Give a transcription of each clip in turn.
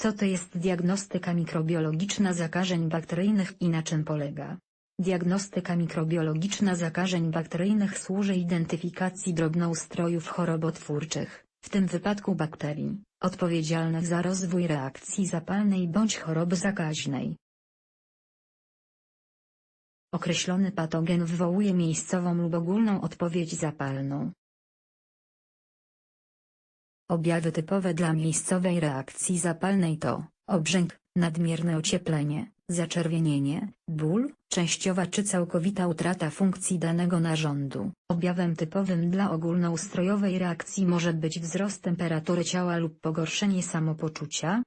Co to jest diagnostyka mikrobiologiczna zakażeń bakteryjnych i na czym polega? Diagnostyka mikrobiologiczna zakażeń bakteryjnych służy identyfikacji drobnoustrojów chorobotwórczych, w tym wypadku bakterii, odpowiedzialnych za rozwój reakcji zapalnej bądź choroby zakaźnej. Określony patogen wywołuje miejscową lub ogólną odpowiedź zapalną. Objawy typowe dla miejscowej reakcji zapalnej to obrzęk, nadmierne ocieplenie, zaczerwienienie, ból, częściowa czy całkowita utrata funkcji danego narządu. Objawem typowym dla ogólnoustrojowej reakcji może być wzrost temperatury ciała lub pogorszenie samopoczucia,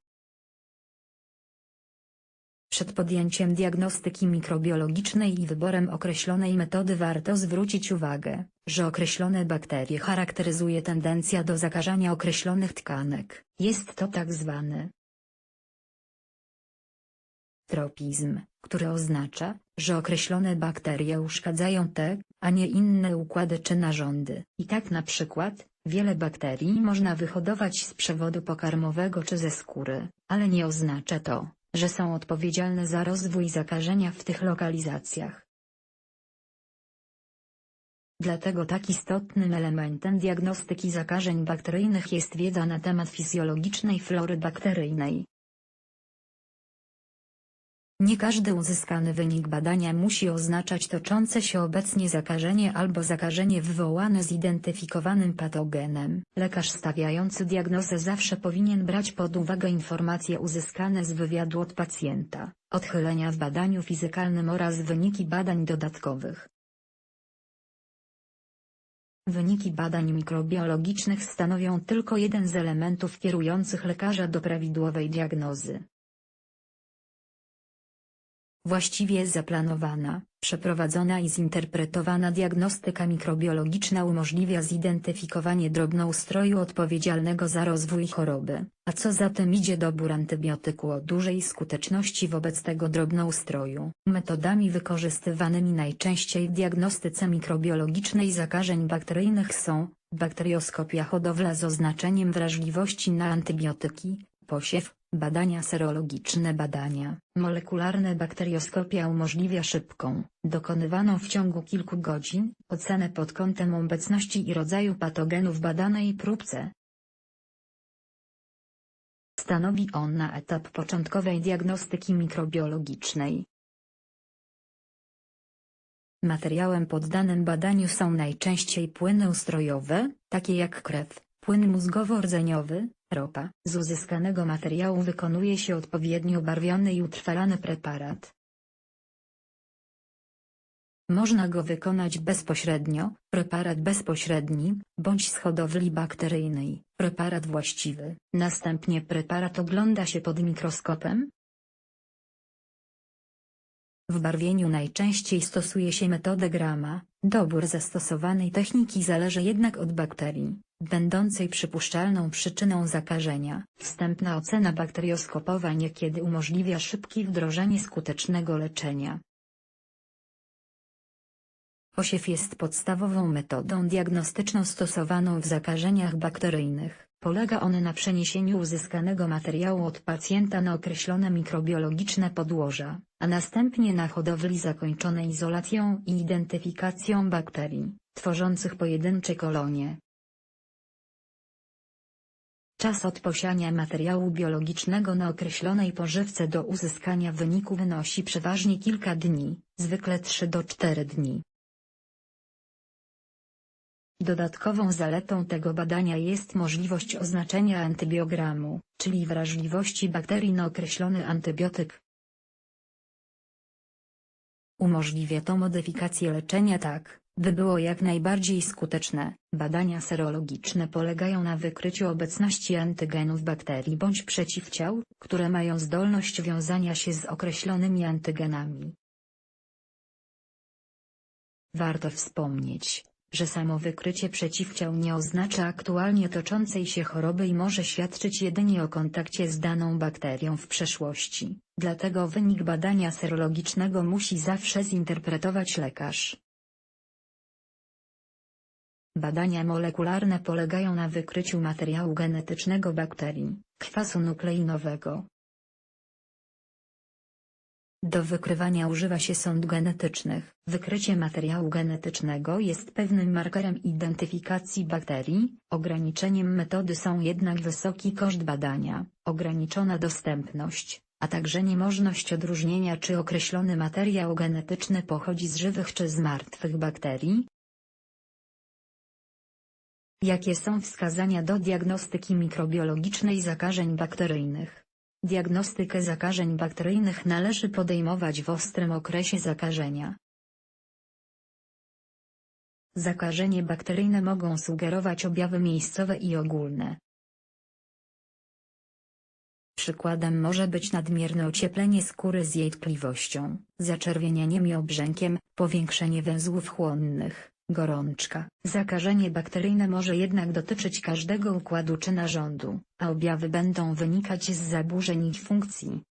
przed podjęciem diagnostyki mikrobiologicznej i wyborem określonej metody warto zwrócić uwagę, że określone bakterie charakteryzuje tendencja do zakażania określonych tkanek. Jest to tak zwany tropizm, który oznacza, że określone bakterie uszkadzają te, a nie inne układy czy narządy. I tak na przykład, wiele bakterii można wyhodować z przewodu pokarmowego czy ze skóry, ale nie oznacza to, że są odpowiedzialne za rozwój zakażenia w tych lokalizacjach. Dlatego tak istotnym elementem diagnostyki zakażeń bakteryjnych jest wiedza na temat fizjologicznej flory bakteryjnej. Nie każdy uzyskany wynik badania musi oznaczać toczące się obecnie zakażenie albo zakażenie wywołane zidentyfikowanym patogenem. Lekarz stawiający diagnozę zawsze powinien brać pod uwagę informacje uzyskane z wywiadu od pacjenta, odchylenia w badaniu fizykalnym oraz wyniki badań dodatkowych. Wyniki badań mikrobiologicznych stanowią tylko jeden z elementów kierujących lekarza do prawidłowej diagnozy. Właściwie zaplanowana, przeprowadzona i zinterpretowana diagnostyka mikrobiologiczna umożliwia zidentyfikowanie drobnoustroju odpowiedzialnego za rozwój choroby, a co za tym idzie dobór antybiotyku o dużej skuteczności wobec tego drobnoustroju. Metodami wykorzystywanymi najczęściej w diagnostyce mikrobiologicznej zakażeń bakteryjnych są bakterioskopia hodowla z oznaczeniem wrażliwości na antybiotyki, posiew, Badania serologiczne Badania molekularne bakterioskopia umożliwia szybką, dokonywaną w ciągu kilku godzin, ocenę pod kątem obecności i rodzaju patogenów badanej próbce. Stanowi ona etap początkowej diagnostyki mikrobiologicznej. Materiałem poddanym badaniu są najczęściej płyny ustrojowe, takie jak krew, płyn mózgowo-rdzeniowy, ropa. Z uzyskanego materiału wykonuje się odpowiednio barwiony i utrwalany preparat. Można go wykonać bezpośrednio, preparat bezpośredni, bądź z hodowli bakteryjnej, preparat właściwy. Następnie preparat ogląda się pod mikroskopem, w barwieniu najczęściej stosuje się metodę grama, dobór zastosowanej techniki zależy jednak od bakterii, będącej przypuszczalną przyczyną zakażenia. Wstępna ocena bakterioskopowa niekiedy umożliwia szybkie wdrożenie skutecznego leczenia. Osiew jest podstawową metodą diagnostyczną stosowaną w zakażeniach bakteryjnych. Polega on na przeniesieniu uzyskanego materiału od pacjenta na określone mikrobiologiczne podłoża, a następnie na hodowli zakończonej izolacją i identyfikacją bakterii, tworzących pojedyncze kolonie. Czas od posiania materiału biologicznego na określonej pożywce do uzyskania wyniku wynosi przeważnie kilka dni, zwykle 3 do 4 dni. Dodatkową zaletą tego badania jest możliwość oznaczenia antybiogramu, czyli wrażliwości bakterii na określony antybiotyk. Umożliwia to modyfikację leczenia tak, by było jak najbardziej skuteczne. Badania serologiczne polegają na wykryciu obecności antygenów bakterii bądź przeciwciał, które mają zdolność wiązania się z określonymi antygenami. Warto wspomnieć, że samo wykrycie przeciwciał nie oznacza aktualnie toczącej się choroby i może świadczyć jedynie o kontakcie z daną bakterią w przeszłości, dlatego wynik badania serologicznego musi zawsze zinterpretować lekarz. Badania molekularne polegają na wykryciu materiału genetycznego bakterii, kwasu nukleinowego. Do wykrywania używa się sond genetycznych. Wykrycie materiału genetycznego jest pewnym markerem identyfikacji bakterii, ograniczeniem metody są jednak wysoki koszt badania, ograniczona dostępność, a także niemożność odróżnienia czy określony materiał genetyczny pochodzi z żywych czy z martwych bakterii. Jakie są wskazania do diagnostyki mikrobiologicznej zakażeń bakteryjnych? Diagnostykę zakażeń bakteryjnych należy podejmować w ostrym okresie zakażenia. Zakażenie bakteryjne mogą sugerować objawy miejscowe i ogólne. Przykładem może być nadmierne ocieplenie skóry z jej tkliwością, zaczerwienieniem i obrzękiem, powiększenie węzłów chłonnych, gorączka. Zakażenie bakteryjne może jednak dotyczyć każdego układu czy narządu, a objawy będą wynikać z zaburzeń ich funkcji.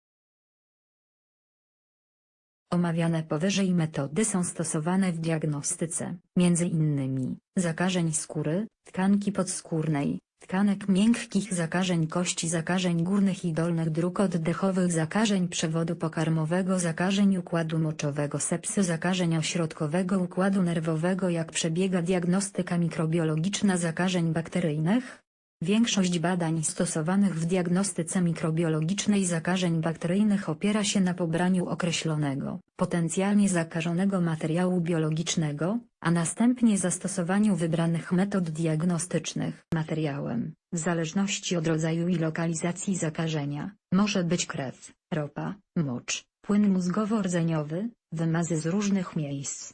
Omawiane powyżej metody są stosowane w diagnostyce, między innymi, zakażeń skóry, tkanki podskórnej, tkanek miękkich zakażeń kości zakażeń górnych i dolnych dróg oddechowych zakażeń przewodu pokarmowego zakażeń układu moczowego sepsy zakażeń ośrodkowego układu nerwowego jak przebiega diagnostyka mikrobiologiczna zakażeń bakteryjnych? Większość badań stosowanych w diagnostyce mikrobiologicznej zakażeń bakteryjnych opiera się na pobraniu określonego, potencjalnie zakażonego materiału biologicznego, a następnie zastosowaniu wybranych metod diagnostycznych. Materiałem, w zależności od rodzaju i lokalizacji zakażenia, może być krew, ropa, mocz, płyn mózgowo-rdzeniowy, wymazy z różnych miejsc.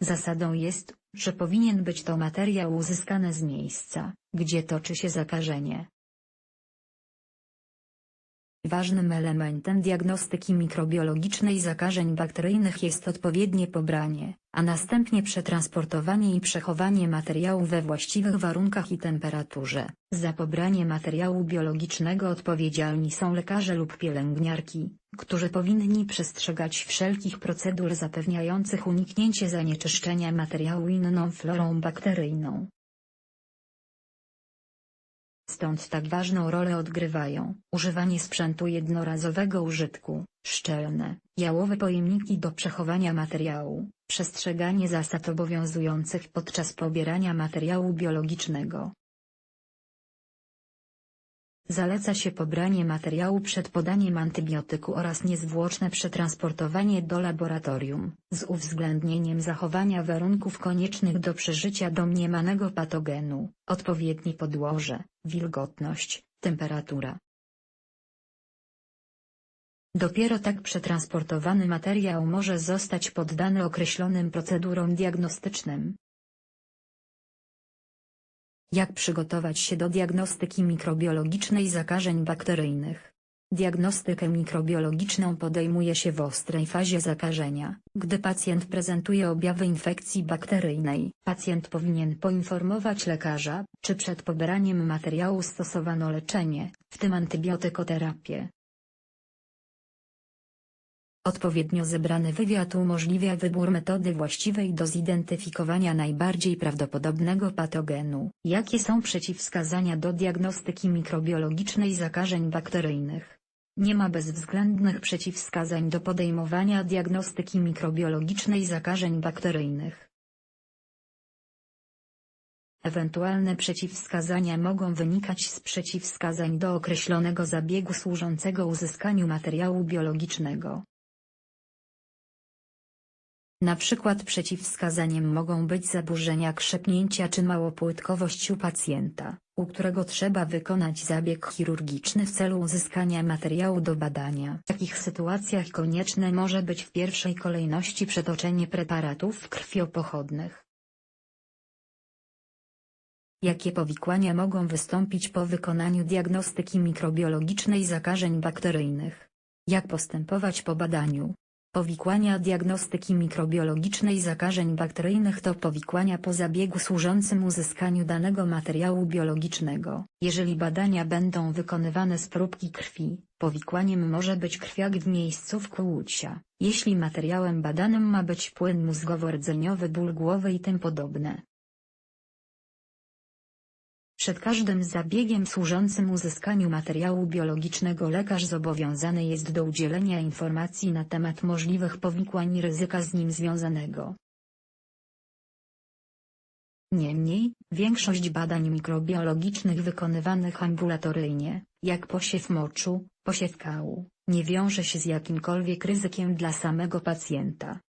Zasadą jest, że powinien być to materiał uzyskany z miejsca, gdzie toczy się zakażenie. Ważnym elementem diagnostyki mikrobiologicznej zakażeń bakteryjnych jest odpowiednie pobranie, a następnie przetransportowanie i przechowanie materiału we właściwych warunkach i temperaturze. Za pobranie materiału biologicznego odpowiedzialni są lekarze lub pielęgniarki, którzy powinni przestrzegać wszelkich procedur zapewniających uniknięcie zanieczyszczenia materiału inną florą bakteryjną. Stąd tak ważną rolę odgrywają używanie sprzętu jednorazowego użytku, szczelne, jałowe pojemniki do przechowania materiału, przestrzeganie zasad obowiązujących podczas pobierania materiału biologicznego. Zaleca się pobranie materiału przed podaniem antybiotyku oraz niezwłoczne przetransportowanie do laboratorium, z uwzględnieniem zachowania warunków koniecznych do przeżycia domniemanego patogenu, odpowiednie podłoże, wilgotność, temperatura. Dopiero tak przetransportowany materiał może zostać poddany określonym procedurom diagnostycznym, jak przygotować się do diagnostyki mikrobiologicznej zakażeń bakteryjnych? Diagnostykę mikrobiologiczną podejmuje się w ostrej fazie zakażenia, gdy pacjent prezentuje objawy infekcji bakteryjnej. Pacjent powinien poinformować lekarza, czy przed pobieraniem materiału stosowano leczenie, w tym antybiotykoterapię. Odpowiednio zebrany wywiad umożliwia wybór metody właściwej do zidentyfikowania najbardziej prawdopodobnego patogenu. Jakie są przeciwwskazania do diagnostyki mikrobiologicznej zakażeń bakteryjnych? Nie ma bezwzględnych przeciwwskazań do podejmowania diagnostyki mikrobiologicznej zakażeń bakteryjnych. Ewentualne przeciwwskazania mogą wynikać z przeciwwskazań do określonego zabiegu służącego uzyskaniu materiału biologicznego. Na przykład przeciwwskazaniem mogą być zaburzenia krzepnięcia czy małopłytkowość u pacjenta, u którego trzeba wykonać zabieg chirurgiczny w celu uzyskania materiału do badania. W takich sytuacjach konieczne może być w pierwszej kolejności przetoczenie preparatów krwiopochodnych. Jakie powikłania mogą wystąpić po wykonaniu diagnostyki mikrobiologicznej zakażeń bakteryjnych? Jak postępować po badaniu? Powikłania diagnostyki mikrobiologicznej zakażeń bakteryjnych to powikłania po zabiegu służącym uzyskaniu danego materiału biologicznego. Jeżeli badania będą wykonywane z próbki krwi, powikłaniem może być krwiak w miejscu wkłucia. Jeśli materiałem badanym ma być płyn mózgowo-rdzeniowy, ból głowy i tym podobne. Przed każdym zabiegiem służącym uzyskaniu materiału biologicznego lekarz zobowiązany jest do udzielenia informacji na temat możliwych powikłań i ryzyka z nim związanego. Niemniej, większość badań mikrobiologicznych wykonywanych ambulatoryjnie, jak posiew moczu, posiew kału, nie wiąże się z jakimkolwiek ryzykiem dla samego pacjenta.